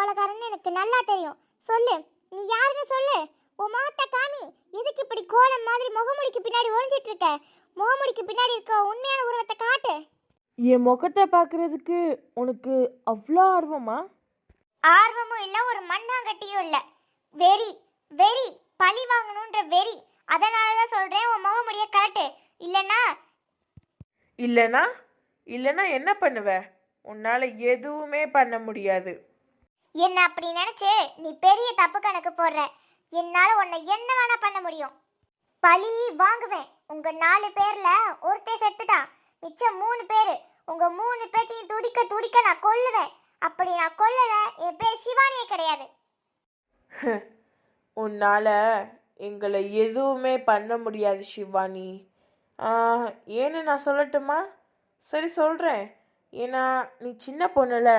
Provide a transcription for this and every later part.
கொலைகாரன்னு எனக்கு நல்லா தெரியும். சொல்லு. நீ யாருன்னு சொல்லு. உன் முகத்தை காமி. எதுக்கு இப்படி கோலம் மாதிரி முகமுடிக்கு பின்னாடி ஒளிஞ்சிட்டு இருக்க முகமுடிக்கு பின்னாடி இருக்க உண்மையான உருவத்தை காட்டு. என் முகத்தை பார்க்கறதுக்கு உனக்கு அவ்வளோ ஆர்வமா? ஆர்வமும் இல்ல ஒரு மண்ணாங்கட்டியும் இல்ல. வெறி. வெறி. பழி வாங்கணுன்ற வெறி. அதனால தான் சொல்றேன் உன் முகமுடிய காட்டு. இல்லனா இல்லைனா இல்லைனா என்ன பண்ணுவ? உன்னால் எதுவுமே பண்ண முடியாது. என்ன அப்படி நினைச்சு நீ பெரிய தப்பு கணக்கு போடுற? என்னால உன்னை என்ன வேணா பண்ண முடியும். பழி வாங்குவேன். உங்க நாலு பேர்ல ஒருத்தன் செத்துட்டான். மிச்சம் மூணு பேரு. உங்க மூணு பேர்த்தையும் துடிக்க துடிக்க நான் கொல்லுவேன். அப்படி நான் கொல்லல என் பேர் சிவானியே கிடையாது. உன்னால் எங்களை எதுவுமே பண்ண முடியாது சிவானி. ஏன்னு நான் சொல்லட்டுமா? சரி சொல்கிறேன் ஏன்னா நீ சின்ன பொண்ணுல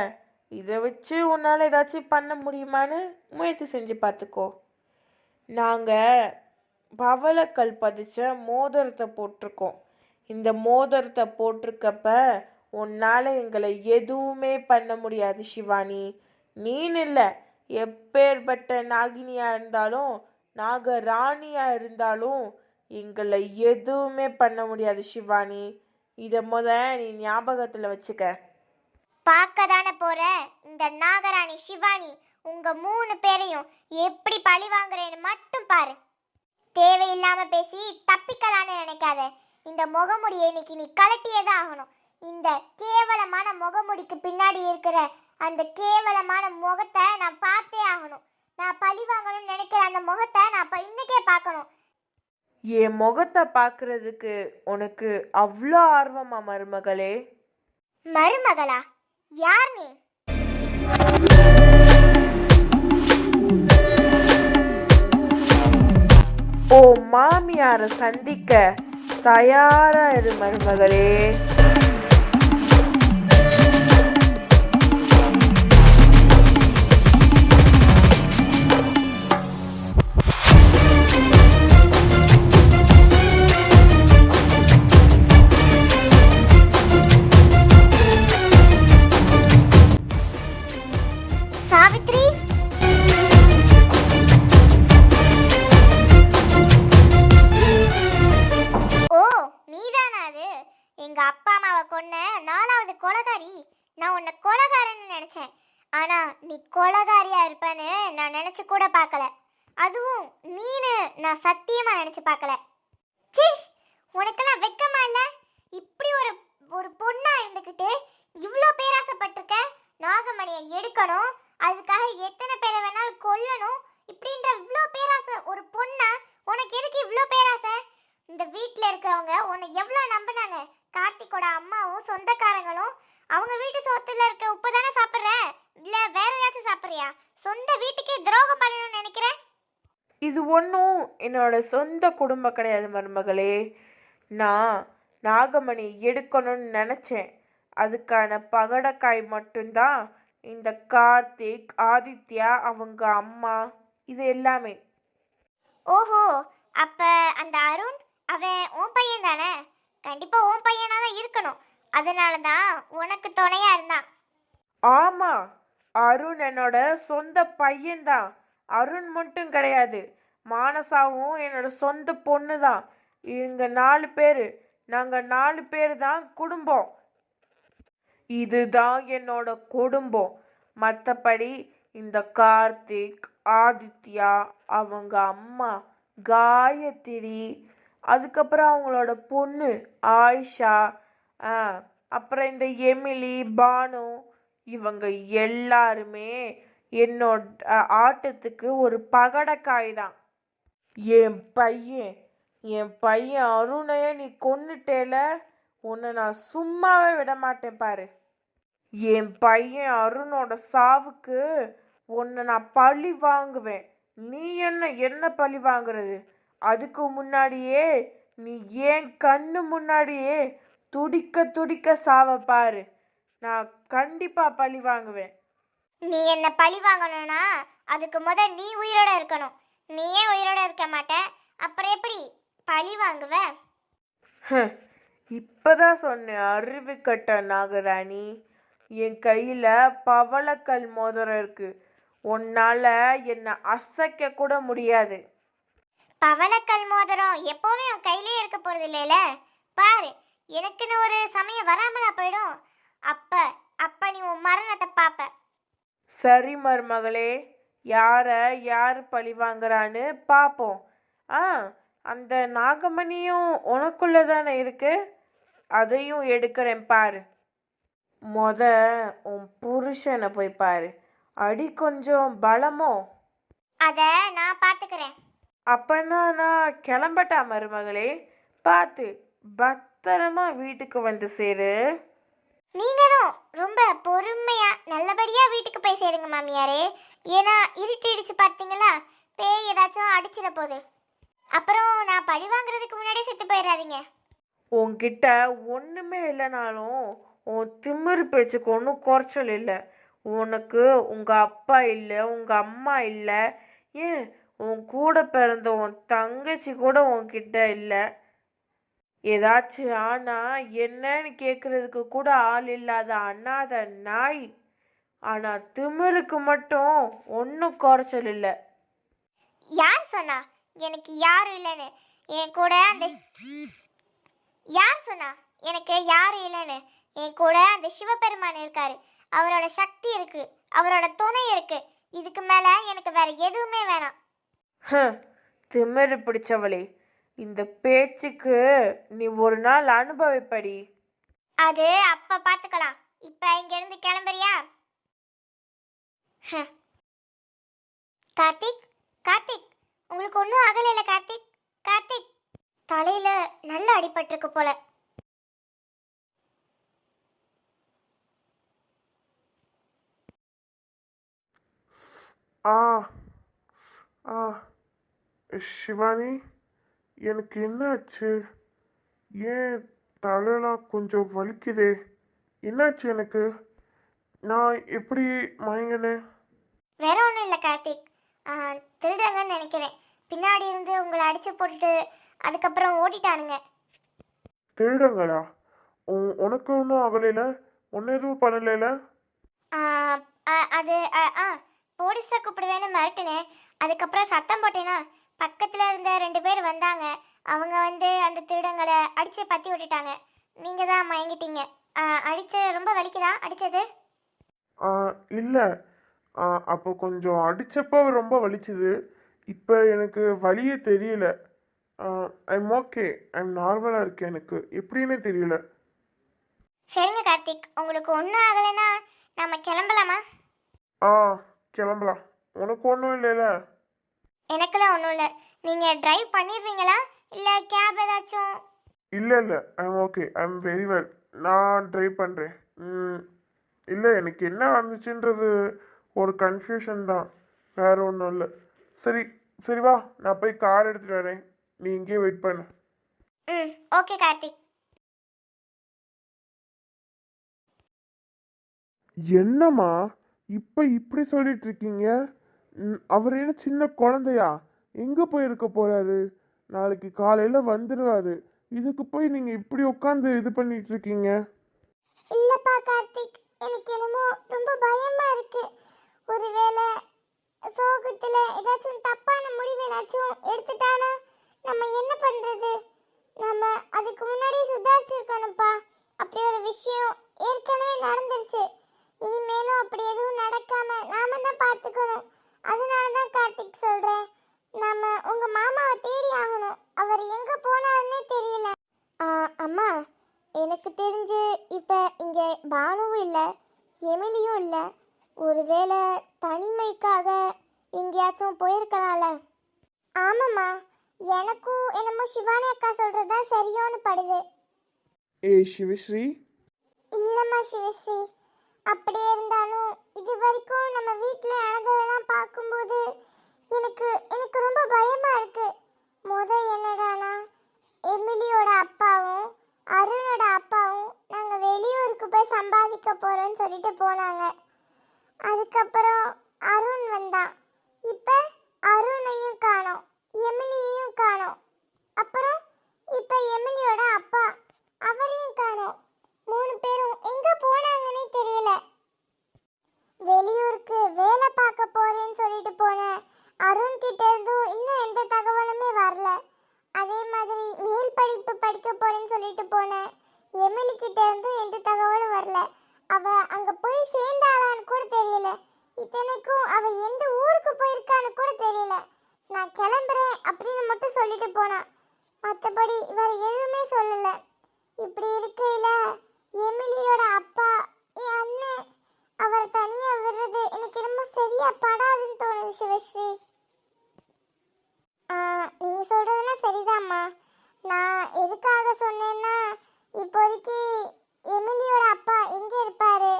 இதை வச்சு உன்னால் ஏதாச்சும் பண்ண முடியுமான்னு முயற்சி செஞ்சு பார்த்துக்கோ. நாங்கள் பவளக்கல் பதிச்ச மோதிரத்தை போட்டிருக்கோம். இந்த மோதிரத்தை போட்டிருக்கப்ப உன்னால் எங்களை எதுவுமே பண்ண முடியாது சிவானி. நீன் இல்லை. எப்பேற்பட்ட நாகினியாக இருந்தாலும் நாக ராணியாக இருந்தாலும் எங்களை எதுவுமே பண்ண முடியாது சிவானி. இதை முத நீ ஞாபகத்தில் வச்சுக்க. பார்க்க தானே போற? இந்த நாகராணி சிவானி உங்க மூணு பேரையும் எப்படி பழி வாங்குறேன்னு மட்டும் பாரு. தேவையில்லாம பேசி தப்பிக்கலான்னு நினைக்காத. இந்த முகமுடியை இன்னைக்கு நீ கலட்டியே தான் ஆகணும். இந்த கேவலமான முகமுடிக்கு பின்னாடி இருக்கிற அந்த கேவலமான முகத்தை நான் பார்த்தே ஆகணும். நான் பழி வாங்கணும்னு நினைக்கிற அந்த முகத்தை நான் இப்ப இன்னைக்கே பார்க்கணும். என் முகத்தை பார்க்கறதுக்கு உனக்கு அவ்வளோ ஆர்வமா மருமகளே? மருமகளா? யார் நீ? ஓ மாமியாரை சந்திக்க தயாரா இரு மருமகளே. நான் உன்னை கொலகாரன்னு நினச்சேன். ஆனா நீ கொலகாரியாக இருப்பேன்னு நான் நினச்சி கூட பார்க்கல. அதுவும் நீனு நான் சத்தியமாக நினச்சி பார்க்கல. ச்சீ! உனக்கெல்லாம் வெக்கமா இல்லை? இப்படி ஒரு ஒரு பொண்ணாக இருந்துக்கிட்டு இவ்வளோ பேராசைப்பட்டிருக்க நாகமணியை எடுக்கணும் அதுக்காக எத்தனை பேரை வேணாலும் கொல்லணும் இப்படின்ற இவ்வளோ பேராசை ஒரு பொண்ணா? உனக்கு எதுக்கு இவ்வளோ பேராசை இந்த வீட்டில் இருக்கிறவங்க உன்னை எவ்வளோ நம்பினாங்க? கார்த்திக்கோட அம்மாவும் சொந்தக்காரங்களும் அவங்க வீட்டு சோத்துல இருக்க உப்பு தானே சாப்பிட்ற? இல்லை வேற ஏதாச்சும் சாப்பிட்றியா? சொந்த வீட்டுக்கே துரோகம் பண்ணணும்னு நினைக்கிறேன். இது ஒன்றும் என்னோட சொந்த குடும்பம் கிடையாது மருமகளே. நான் நாகமணி எடுக்கணும்னு நினச்சேன். அதுக்கான பகடக்காய் மட்டும்தான் இந்த கார்த்திக் ஆதித்யா அவங்க அம்மா இது எல்லாமே. ஓஹோ அப்ப அந்த அருண் அவன் உன் பையன் தானே? கண்டிப்பா உன் பையனா தான் இருக்கணும். அதனால தான் உனக்கு துணையா இருந்தான். ஆமாம் அருண் என்னோட சொந்த பையன்தான். அருண் மட்டும் கிடையாது மானசாவும் என்னோட சொந்த பொண்ணு தான் இவங்க நாலு பேர் நாங்கள் நாலு பேர் தான் குடும்பம். இதுதான் என்னோட குடும்பம். மற்றபடி இந்த கார்த்திக் ஆதித்யா அவங்க அம்மா காயத்ரி அதுக்கப்புறம் அவங்களோட பொண்ணு ஆயிஷா அப்புறம் இந்த எமிலி பானு இவங்க எல்லாருமே என்னோட ஆட்டத்துக்கு ஒரு பகடக்காய் தான் என் பையன் என் பையன் அருணைய நீ கொன்னுட்டேல உன்னை நான் சும்மாவே விட மாட்டேன் பாரு. என் பையன் அருணோட சாவுக்கு உன்னை நான் பழி வாங்குவேன். நீ என்ன என்ன பழி வாங்குறது? அதுக்கு முன்னாடியே நீ ஏன் கண்ணு முன்னாடியே துடிக்க துடிக்க சாவ பாரு. நான் கண்டிப்பா பழி வாங்குவேன். நீ என்ன பழி வாங்கணும்னா அதுக்கு முத நீ உயிரோட இருக்கணும். நீ ஏன் உயிரோட இருக்க மாட்ட? அப்புறம் எப்படி பழி வாங்குவ? இப்பதான் சொன்னேன் அறிவு கட்ட நாகராணி. என் கையில் பவளக்கல் மோதிரம் இருக்கு. உன்னால என்னை அசைக்க கூட முடியாது. பவளக்கல் மோதிரம் எப்போவுமே உன் கையிலே இருக்க போறது இல்லைல? பாரு எனக்குன்னு ஒரு சமயம் வராமலா போயிடும்? அப்ப அப்ப நீ உன் மரணத்தை பாப்ப. சரி மருமகளே யார யார் பழி வாங்குறான்னு பார்ப்போம் ஆ அந்த நாகமணியும் உனக்குள்ள தானே இருக்கு? அதையும் எடுக்கிறேன் பாரு. மொத உன் புருஷனை போய் பாரு. அடி கொஞ்சம் பலமோ? அத நான் பாத்துக்கிறேன். அப்பன்னா நான் கிளம்பட்டா மருமகளே? பார்த்து பத்திரமா வீட்டுக்கு வந்து சேரு. நீங்களும் ரொம்ப பொறுமையா நல்லபடியா வீட்டுக்கு போய் சேருங்க மாமியாரே. ஏன்னா இருட்டிடுச்சு பார்த்தீங்களா? பேய் ஏதாச்சும் அடிச்சிட போகுது. அப்புறம் நான் பழி வாங்குறதுக்கு முன்னாடியே செத்து போயிடாதீங்க உன்கிட்ட ஒன்றுமே இல்லைனாலும் உன் திமிரு பேச்சுக்கு ஒன்றும் குறைச்சல் இல்லை. உனக்கு உங்கள் அப்பா இல்லை உங்கள் அம்மா இல்லை. ஏன்? உன் கூட பிறந்த உன் தங்கச்சி கூட உன்கிட்ட இல்லை. ஏதாச்சும் ஆனா என்னன்னு கேட்குறதுக்கு கூட ஆள் இல்லாத அண்ணாத நாய். ஆனால் திமிருக்கு மட்டும் ஒன்றும் குறைச்சல் இல்லை. யார் சொன்னா? எனக்கு யாரும் இல்லைன்னு. என் கூட அந்த யார் சொன்னா? எனக்கு யாரும் இல்லைன்னு. என் கூட அந்த சிவபெருமான் இருக்காரு. அவரோட சக்தி இருக்கு. அவரோட துணை இருக்கு. இதுக்கு மேல எனக்கு வேற எதுவுமே வேணாம். திமிரு பிடிச்சவளே. இந்த பேச்சுக்கு நீ ஒரு நாள் அனுபவிப்படி. அது அப்ப பாத்துக்கலாம். இப்ப இங்க இருந்து கிளம்புறியா? ஹ. கார்த்திக் கார்த்திக் உங்களுக்கு ஒன்றும் ஆகலைல கார்த்திக்? கார்த்திக் தலையில நல்ல அடிபட்டிருக்கு போல. ஆ ஆ ஷிவானி? எனக்கு என்னாச்சு? ஏன் தலையெல்லாம் கொஞ்சம் வலிக்குதே? என்னாச்சு எனக்கு? நான் எப்படி மயங்கினேன்? வேற ஒன்றும் இல்லை கார்த்திக். திருடங்கன்னு நினைக்கிறேன். பின்னாடி இருந்து உங்களை அடிச்சு போட்டுட்டு அதுக்கப்புறம் ஓடிட்டானுங்க. திருடங்களா? உனக்கு ஒன்றும் ஆகலைல? ஒன்றும் எதுவும் ஆ, அது ஆ, ஆ போலீஸை கூப்பிடுவேன்னு மிரட்டினேன். அதுக்கப்புறம் சத்தம் போட்டேன்னா பக்கத்தில் இருந்த ரெண்டு பேர் வந்தாங்க. அவங்க வந்து அந்த திருடங்களை அடித்து பற்றி விட்டுட்டாங்க. நீங்கள் தான் மயங்கிட்டீங்க. அடிச்ச ரொம்ப வலிக்குதா? அடித்தது இல்லை. அப்போ கொஞ்சம் அடிச்சப்போ ரொம்ப வலிச்சுது. இப்போ எனக்கு வலியே தெரியல. ஐம் ஓகே ஐம் நார்மலாக இருக்கேன் எனக்கு. எப்படின்னே தெரியல. சரிங்க கார்த்திக். உங்களுக்கு ஒன்றும் ஆகலைன்னா நம்ம கிளம்பலாமா? ஆ கிளம்பலாம். உனக்கு ஒன்றும் இல்லைல்ல எனக்கெல்லாம் ஒன்றும் இல்லை. நீங்கள் டிரைவ் பண்ணிடுவீங்களா இல்லை கேப் ஏதாச்சும்? இல்லை இல்லை. I'm okay I'm very well நான் ட்ரை பண்ணுறேன் இல்லை எனக்கு என்ன நடந்துச்சுன்றது ஒரு கன்ஃபியூஷன் தான். வேற ஒன்றும் இல்லை. சரி சரி வா. நான் போய் கார் எடுத்துகிட்டு வரேன். நீ இங்கேயே வெயிட் பண்ணு. ம் ஓகே கார்த்திக். என்னம்மா? இப்போ இப்படி சொல்லிட்டு இருக்கீங்க? அவர் என்ன சின்ன குழந்தையா? எங்கே போயிருக்க போகிறாரு நாளைக்கு காலையில் வந்துடுவாரு இதுக்கு போய் நீங்கள் இப்படி உட்காந்து இது பண்ணிட்டு இருக்கீங்க இல்லப்பா கார்த்திக் எனக்கு என்னமோ ரொம்ப பயமா இருக்கு. ஒருவேளை சோகத்துல ஏதாச்சும் தப்பான முடிவு ஏதாச்சும் எடுத்துட்டானா? நம்ம என்ன பண்றது நம்ம அதுக்கு முன்னாடி சுதாரிச்சிருக்கணும்ப்பா அப்படி ஒரு விஷயம் ஏற்கனவே நடந்துருச்சு இனிமேலும் அப்படி எதுவும் நடக்காம நாம தான் பார்த்துக்கணும் அதனால தான் கார்த்திக் சொல்றேன் நாம உங்க மாமாவை தேடி ஆகணும் அவர் எங்க போனாருன்னே தெரியல அம்மா எனக்கு தெரிஞ்சு இப்போ இங்கே பானுவும் இல்லை எமிலியும் இல்லை ஒருவேளை தனிமைக்காக எங்கேயாச்சும் போயிருக்கலாம்ல ஆமாம்மா எனக்கும் என்னமோ சிவானி அக்கா சொல்கிறது தான் சரியோன்னு படுது. ஏய் சிவஸ்ரீ? இல்லைம்மா சிவஸ்ரீ. அப்படியே இருந்தாலும் இது வரைக்கும் நம்ம வீட்டில் நடந்ததெல்லாம் பார்க்கும்போது எனக்கு எனக்கு ரொம்ப பயமாக இருக்கு. முத என்னடானா எமிலியோட அப்பாவும் அருணோட அப்பாவும் நாங்கள் வெளியூருக்கு போய் சம்பாதிக்க போகிறோன்னு சொல்லிட்டு போனாங்க. அதுக்கப்புறம் அருண் வந்தான். இப்போ அருணையும் காணோம் எமிலியையும் காணோம் அப்புறம் இப்போ எமிலியோட அப்பா அவரையும் காணோம் மூணு பேரும் எங்க போனாங்கன்னே தெரியல வெளியூருக்கு வேலை பார்க்க போறேன்னு சொல்லிட்டு போனேன் அருண் கிட்ட இருந்தும் இன்னும் எந்த தகவலுமே வரல அதே மாதிரி மேல் படிப்பு படிக்க போறேன்னு சொல்லிட்டு போனேன் எமிலி கிட்ட இருந்தும் எந்த தகவலும் வரல அவ அங்க போய் சேர்ந்தாளான்னு கூட தெரியல இத்தனைக்கும் அவ எந்த ஊருக்கு போயிருக்கான்னு கூட தெரியல நான் கிளம்புறேன் அப்படின்னு மட்டும் சொல்லிட்டு போனான் மற்றபடி வேற எதுவுமே சொல்லல இப்படி இருக்கையில எமிலியோட அப்பா என் அண்ணன் அவரை தனியா விடுறது எனக்கு ரொம்ப சரியா படாதுன்னு தோணுது சிவஸ்ரீ ஆ, நீங்க சொல்றதெல்லாம் சரிதாம்மா நான் எதுக்காக சொன்னேன்னா இப்போதைக்கு எமிலியோட அப்பா எங்க இருப்பாரு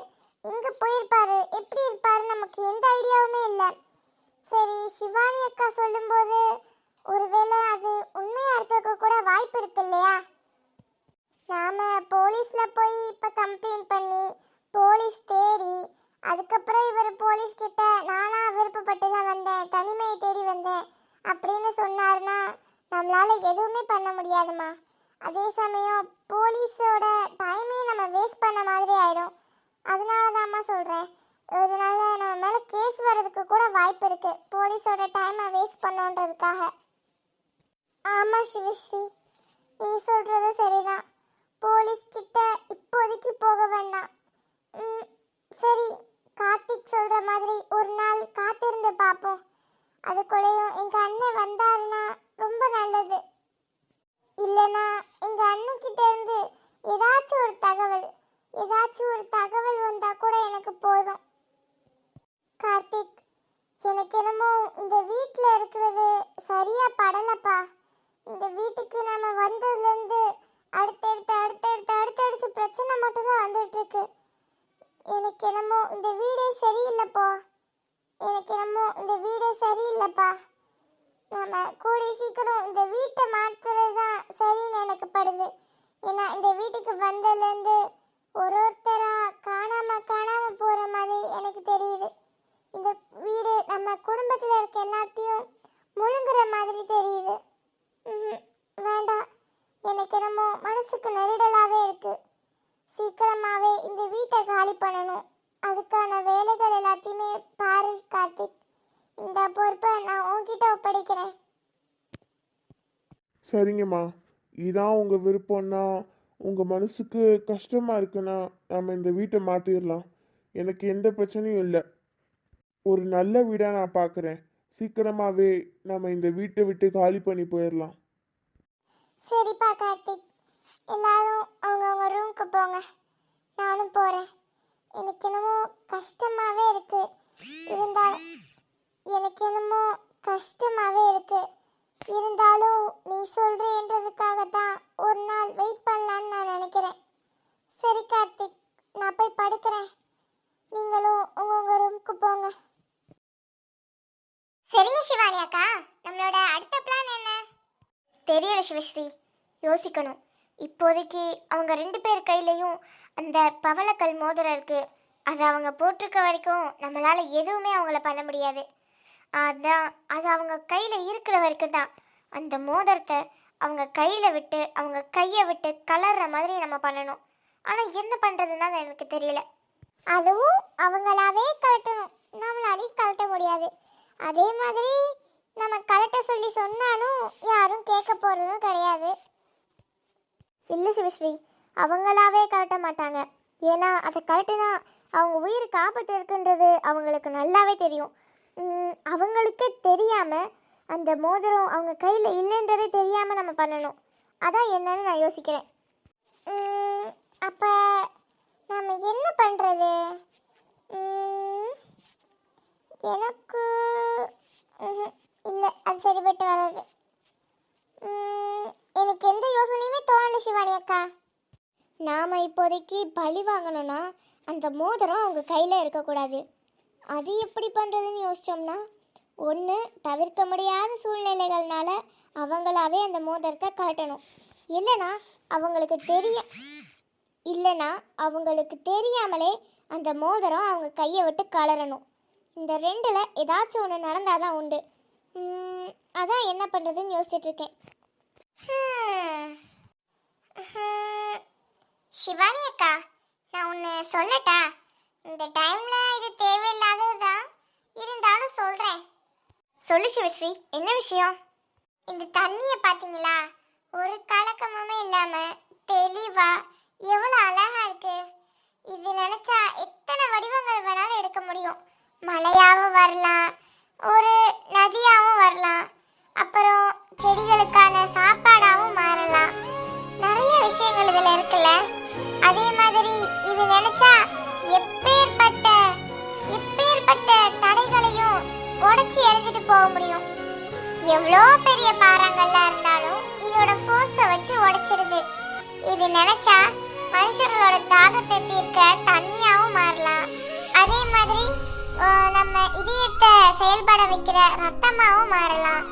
எங்க போயிருப்பாரு எப்படி இருப்பாரு நமக்கு எந்த ஐடியாவுமே இல்லை சரி சிவானி அக்கா சொல்லும்போது ஒருவேளை அது உண்மையா இருக்க கூட வாய்ப்பு இருக்கு இல்லையா நாம போலீஸ்ல போய் இப்ப கம்ப்ளைண்ட் பண்ணி போலீஸ் தேடி அதுக்கப்புறம் இவர் போலீஸ் கிட்ட நானா விருப்பப்பட்டு தான் வந்தேன் தனிமையை தேடி வந்தேன் அப்படின்னு சொன்னாருன்னா நம்மளால எதுவுமே பண்ண முடியாதுமா அதே சமயம் போலீஸோட டைமே நம்ம வேஸ்ட் பண்ண மாதிரி ஆயிடும். அதனால தான்மா சொல்கிறேன் இதனால நம்ம மேலே கேஸ் வர்றதுக்கு கூட வாய்ப்பு இருக்கு. போலீஸோட டைமை வேஸ்ட் பண்ணோன்றதுக்காக. ஆமாம் சிவஸ்ரீ நீ சொல்கிறது சரிதான். போலீஸ் கிட்ட இப்போதைக்கு போக வேண்டாம். சரி. கார்த்திக் சொல்கிற மாதிரி ஒரு நாள் காத்திருந்து பார்ப்போம். அதுக்குள்ளேயும் எங்கள் அண்ணன் வந்தாருன்னா ரொம்ப நல்லது. இல்லைனா எங்கள் அண்ணன் கிட்ட இருந்து ஏதாச்சும் ஒரு தகவல் ஏதாச்சும் ஒரு தகவல் வந்தால் கூட எனக்கு போதும். கார்த்திக் எனக்கு என்னமோ இந்த வீட்டில் இருக்கிறது சரியா படலப்பா. இந்த வீட்டுக்கு நம்ம வந்ததுலேருந்து அடுத்தடுத்து அடுத்தடுத்து அடுத்தடுத்து பிரச்சனை மட்டும்தான் வந்துட்டு இருக்கு எனக்கு என்னமோ இந்த வீடே சரியில்லைப்பா. எனக்கு என்னமோ இந்த வீடே சரியில்லைப்பா. நம்ம கூடிய சீக்கிரம் இந்த வீட்டை மாற்றுறது தான் சரின்னு எனக்கு படுது. ஏன்னா இந்த வீட்டுக்கு வந்ததுலேருந்து ஒரு ஒருத்தராக காணாமல் காணாமல் போகிற மாதிரி எனக்கு தெரியுது. இந்த வீடு நம்ம குடும்பத்தில் இருக்க எல்லாத்தையும் முழுங்குற மாதிரி தெரியுது. வேண்டாம். எனக்கு என்னமோ மனசுக்கு நெருடலாவே இருக்குது சீக்கிரமாவே இந்த வீட்டை காலி பண்ணணும். அதுக்கான வேலைகள் எல்லாத்தையுமே பாரு கார்த்திக். இந்த பொறுப்பை நான் உன்கிட்ட ஒப்படைக்கிறேன். சரிங்கம்மா. இதான் உங்கள் விருப்பம்னா உங்கள் மனசுக்கு கஷ்டமாக இருக்குன்னா நம்ம இந்த வீட்டை மாற்றிடலாம் எனக்கு எந்த பிரச்சனையும் இல்லை. ஒரு நல்ல வீடாக நான் பார்க்குறேன் சீக்கிரமாகவே நம்ம இந்த வீட்டை விட்டு காலி பண்ணி போயிடலாம் சரிப்பா கார்த்திக். எல்லாரும் அவங்கவுங்க ரூமுக்கு போங்க. நானும் போகிறேன் எனக்கு என்னமோ கஷ்டமாகவே இருக்கு. இருந்தால் எனக்கு என்னமோ கஷ்டமாகவே இருக்கு. இருந்தாலும் நீ சொல்கிறேன்றதுக்காக தான் ஒரு நாள் வெயிட் பண்ணலான்னு நான் நினைக்கிறேன். சரி கார்த்திக் நான் போய் படுக்கிறேன். நீங்களும் உங்கவுங்க ரூமுக்கு போங்க. சரிங்க சிவானி அக்கா. நம்மளோட அடுத்த பிளான் என்ன? தெரியல சிவஸ்ரீ. யோசிக்கணும். இப்போதைக்கு அவங்க ரெண்டு பேர் கையிலையும் அந்த பவளக்கல் மோதிரம் இருக்குது அது அவங்க போட்டிருக்க வரைக்கும் நம்மளால் எதுவுமே அவங்கள பண்ண முடியாது. அதான் அது அவங்க கையில் இருக்கிற வரைக்கும் தான். அந்த மோதிரத்தை அவங்க கையில் விட்டு அவங்க கையை விட்டு கலர்ற மாதிரி நம்ம பண்ணணும். ஆனால் என்ன பண்ணுறதுன்னா எனக்கு தெரியல. அதுவும் அவங்களாவே கழட்டணும். நம்மளாலையும் கழட்ட முடியாது. அதே மாதிரி நம்ம கழட்ட சொல்லி சொன்னாலும் யாரும் கேட்க போகிறதும் கிடையாது. இல்லை சிவஸ்ரீ அவங்களாவே கழட்ட மாட்டாங்க. ஏன்னா அதை கழட்டினா அவங்க உயிருக்கு ஆபத்து இருக்குன்றது அவங்களுக்கு நல்லாவே தெரியும். அவங்களுக்கே தெரியாமல் அந்த மோதிரம் அவங்க கையில் இல்லைன்றதே தெரியாமல் நம்ம பண்ணணும். அதான் என்னன்னு நான் யோசிக்கிறேன். அப்போ நம்ம என்ன பண்ணுறது எனக்கு இல்லை அது சரிப்பட்டு வராது. எனக்கு எந்த யோசனை சிவானி அக்கா. நாம் இப்போதைக்கு பழி வாங்கணும்னா அந்த மோதிரம் அவங்க கையில் இருக்கக்கூடாது. அது எப்படி பண்ணுறதுன்னு யோசிச்சோம்னா ஒன்று தவிர்க்க முடியாத சூழ்நிலைகள்னால அவங்களாவே அந்த மோதிரத்தை காட்டணும். இல்லைனா அவங்களுக்கு தெரிய இல்லைனா அவங்களுக்கு தெரியாமலே அந்த மோதிரம் அவங்க கையை விட்டு கலரணும். இந்த ரெண்டில் ஏதாச்சும் ஒன்று நடந்தால் தான் உண்டு அதான் என்ன பண்ணுறதுன்னு யோசிச்சுட்ருக்கேன் சிவானி அக்கா நான் ஒன்று சொல்லட்டா? இந்த டைமில் இது தேவையில்லாதது தான் இருந்தாலும் சொல்கிறேன் சொல்லு சிவஸ்ரீ என்ன விஷயம்? இந்த தண்ணியை பார்த்தீங்களா ஒரு கலக்கமுமே இல்லாமல் தெளிவாக எவ்வளோ அழகாக இருக்குது இது நினச்சா எத்தனை வடிவங்கள் வேணாலும் எடுக்க முடியும். மழையாகவும் வரலாம் ஒரு நதியாகவும் வரலாம் அப்புறம் செடிகளுக்கான சாப்பாடாகவும் மாறலாம். விஷயங்கள் இதுல இருக்குல்ல? அதே மாதிரி இது நினைச்சா எப்பேற்பட்ட எப்பேற்பட்ட தடைகளையும் உடைச்சி எறிஞ்சிட்டு போக முடியும். எவ்வளோ பெரிய பாறாங்கல்லாம் இருந்தாலும் இதோட ஃபோர்ஸை வச்சு உடைச்சிருது. இது நினைச்சா மனுஷங்களோட தாகத்தை தீர்க்க தண்ணியாகவும் மாறலாம். அதே மாதிரி நம்ம இதயத்தை செயல்பட வைக்கிற ரத்தமாகவும் மாறலாம்.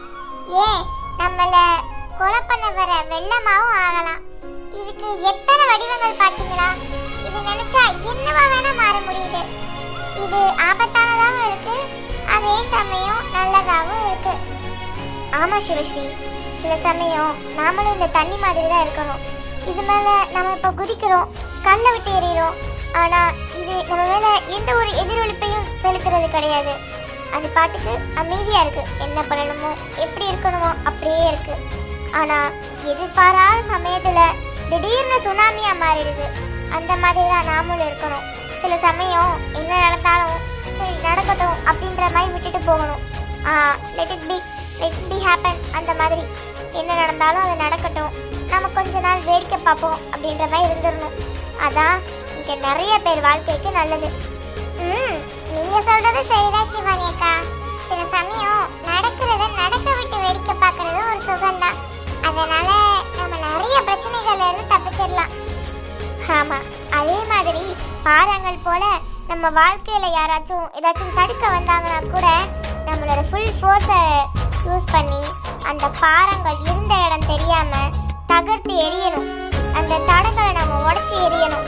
ஏன்? நம்மளை கொலை பண்ண வர வெள்ளமாகவும் ஆகலாம். நீ எத்தனை வடிவங்கள் பார்த்தீங்களா? இது நினைச்சா என்னவா வேணா மாற முடியுது. இது ஆபத்தானதாகவும் இருக்கு அதே சமயம் நல்லதாகவும் இருக்கு. ஆமா சிவஸ்ரீ. சில சமயம் நாமளும் இந்த தண்ணி மாதிரி தான் இருக்கணும். இது மேல நம்ம இப்ப குதிக்கிறோம் கல்லை விட்டு எறிகிறோம் ஆனா இது நம்ம மேல எந்த ஒரு எதிரொலிப்பையும் செலுத்துறது கிடையாது. அது பாட்டுக்கு அமைதியா இருக்கு. என்ன பண்ணணுமோ எப்படி இருக்கணுமோ அப்படியே இருக்கு. ஆனா எதிர்பாராத சமயத்துல திடீர்னு சுனாமியாக மாறிடுது. அந்த மாதிரி தான் நாமளும் இருக்கணும். சில சமயம் என்ன நடந்தாலும் சரி நடக்கட்டும் அப்படின்ற மாதிரி விட்டுட்டு போகணும். Let it be let be happen அந்த மாதிரி. என்ன நடந்தாலும் அது நடக்கட்டும். நம்ம கொஞ்ச நாள் வேடிக்கை பார்ப்போம் அப்படின்ற மாதிரி இருந்துடணும். அதான் இங்கே நிறைய பேர் வாழ்க்கைக்கு நல்லது. ம் நீங்கள் சொல்கிறது சரிதான் சிவானி அக்கா. சில சமயம் நடக்கிறத நடக்க விட்டு வேடிக்கை பார்க்குறதும் ஒரு சுகம்தான். தான் அதனால் இருந்து தப்பிச்சிடலாம். ஆமாம் அதே மாதிரி பாறாங்கள் போல நம்ம வாழ்க்கையில் யாராச்சும் ஏதாச்சும் தடுக்க வந்தாங்கன்னா கூட நம்மளோட ஃபுல் ஃபோர்ஸை யூஸ் பண்ணி அந்த பாறாங்கள் இருந்த இடம் தெரியாமல் தகர்த்து எரியணும் அந்த தடங்களை நம்ம உடச்சி எரியணும்